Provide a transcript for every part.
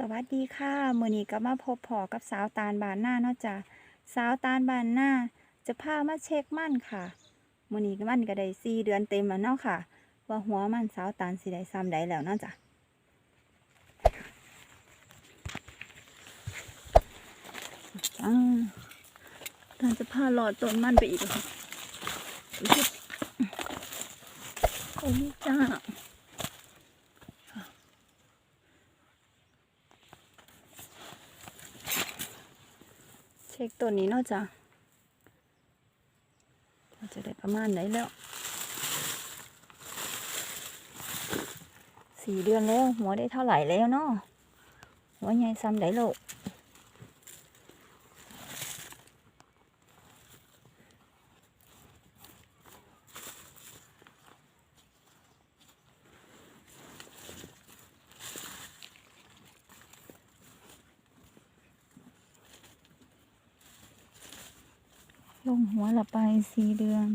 สวัสดีค่ะมือนี้ก็มาพบพอกับสาวตาลบานหน้าเนาะจ้ะสาวตาลบานหน้า จะพามาเช็คมันค่ะมือนี้ก็มันก็ได้สี่เดือนเต็มแล้วเนาะค่ะ ว่าหัวมันสาวตาลสิได้ซ้ำใดแล้วเนาะจ้ะตาลจะพาหลอดต้นมันไปอีกค่ะโอ้ยจ้า เช็คตัวนี้เนาะจ้ะเราจะได้ประมาณไหนแล้ว สี่เดือนแล้ว หัวได้เท่าไหร่แล้วเนาะหัวใหญ่ซ้ำได้โลก ลงหัวละไปสี่เดือน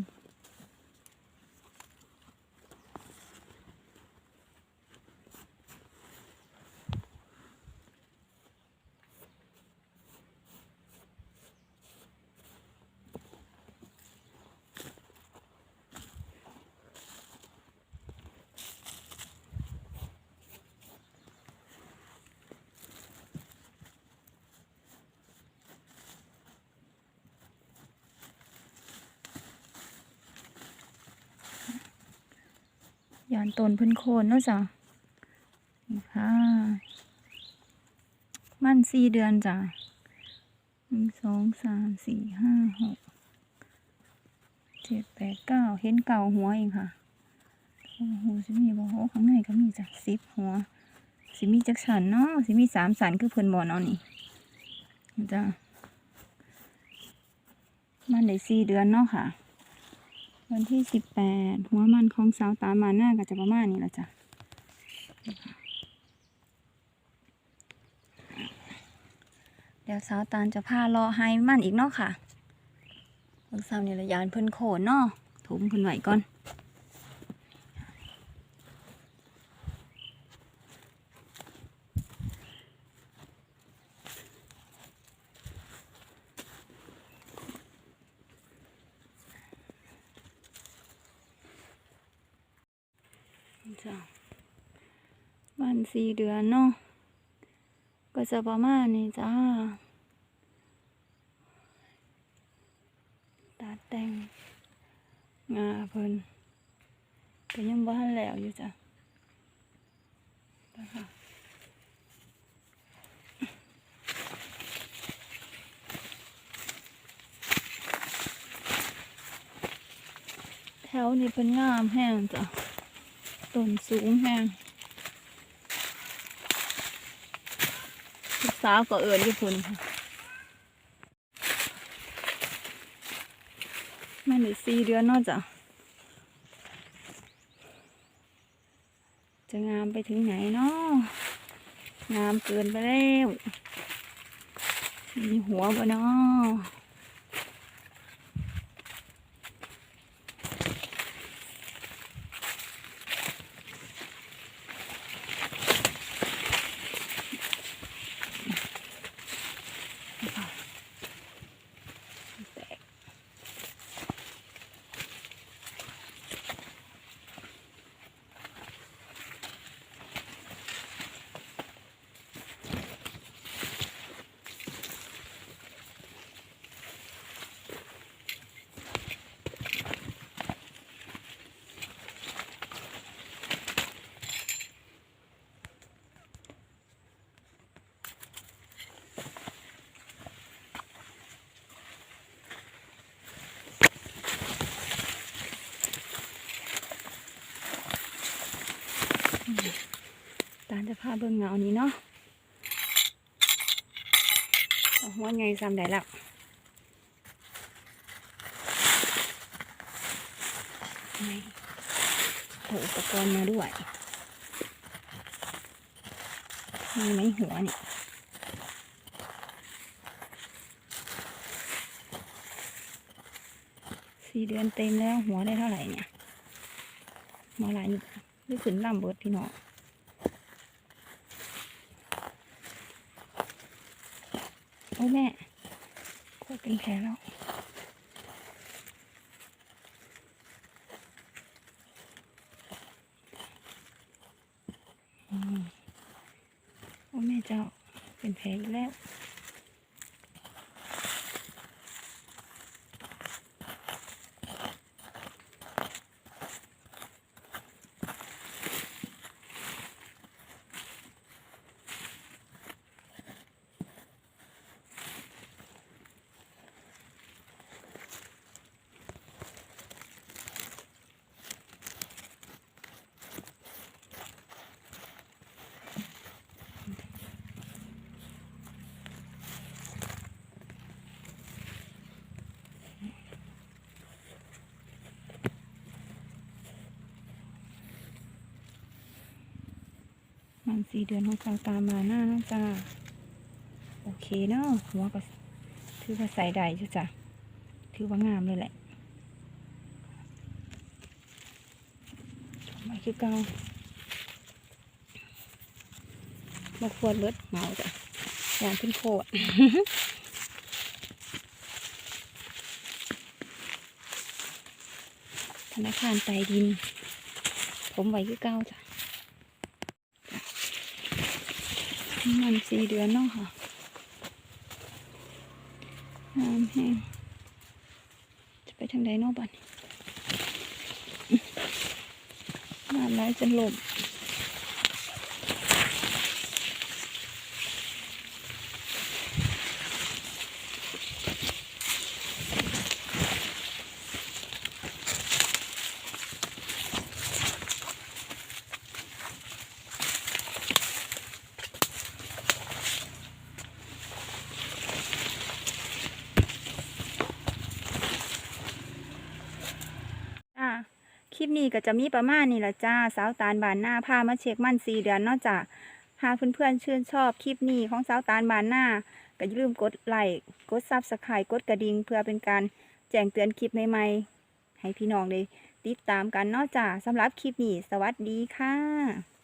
ยานตนพื้นโคนเนาะจ้ะนี่ค่ะมันสี่เดือนจ้ะหนึ่งสองสามสี่ห้าหกเจ็ดแปดเก้าเห็นเก่าหัวเองค่ะโอ้โหสิมีบ่โอ้ข้างในก็มีจ้ะสิบหัว สิมีจักสันเนาะสิมีสามสันคือเพิ่นบ่เนาะนี่จ้ะมันได้สี่เดือนเนาะค่ะ วันที่สิบแปดหัวมันของสาวตามาหน้าก็จะประมาณนี้แหละจ้ะเดี๋ยวสาวตาลจะพารอให้มันอีกเนาะค่ะเบิ่งซ้ำนี่ละยานเพิ่นโขนเนาะถุมเพิ่นไหวก่อน จ้ะวันสี่เดือนเนาะก็จะประมาณนี้จ้า ตัดแต่งงาเพิ่นก็ยังบ้านแล้วอยู่จ้ะนะคะแถวนี้เป็นงามแห้งจ้ะ ต้นสูงแห้งลูกสาวก็เอิญอยู่พุ่นค่ะมันได้สี่เดือนนอกจ้ะจะงามไปถึงไหนเนาะงามเกินไปแล้วมีหัวบ่เนาะ ตาจะพาเบิ่งเงานี้เนาะเอาหัวไงซ้ำได้แล้วเอาอุปกรณ์มาด้วย มีไหมหัวนี่สี่เดือนเต็มแล้วหัวได้เท่าไหร่เนี่ยหัวหลายนี่ขึ้นลำเบิดพี่น้อง โอ้แม่กดเป็นแผลแล้วอืมโอ้แม่เจ้าเป็นแผลอีกแล้ว มันสี่เดือนของเราตามมาหน้านาะจ้าโอเคเนาะหัวก็ถือว่าใส่ได้จ้ะจ้ะถือว่างามเลยแหละมาคือเก่ามาควรเบิดเมาจ้ะอย่างขึ้นโคตรธนาคารใต้ดิน ผมไว้คือเก่าจ้ะ มันสี่เดือนเนาะค่ะน้ำแห้งจะไปทางใดนอกบ้านน้ำไหลจนหลบจ้าคลิ ปนี้ก็จะมีประมาณนี้ละจ้า สาวตาลบานหน้าพามาเช็คมั่นสี่เดือนนอกจากหากเพื่อนๆชื่นชอบคลิปนี้ของสาวตาลบานหน้า ก็อย่าลืมกดไลค์กดซับสไครต์กดกระดิ่งเพื่อเป็นการแจ้งเตือนคลิปใหม่ๆให้พี่น้องได้ติดตามกันนอกจากสำหรับคลิปนี้ สวัสดีค่ะ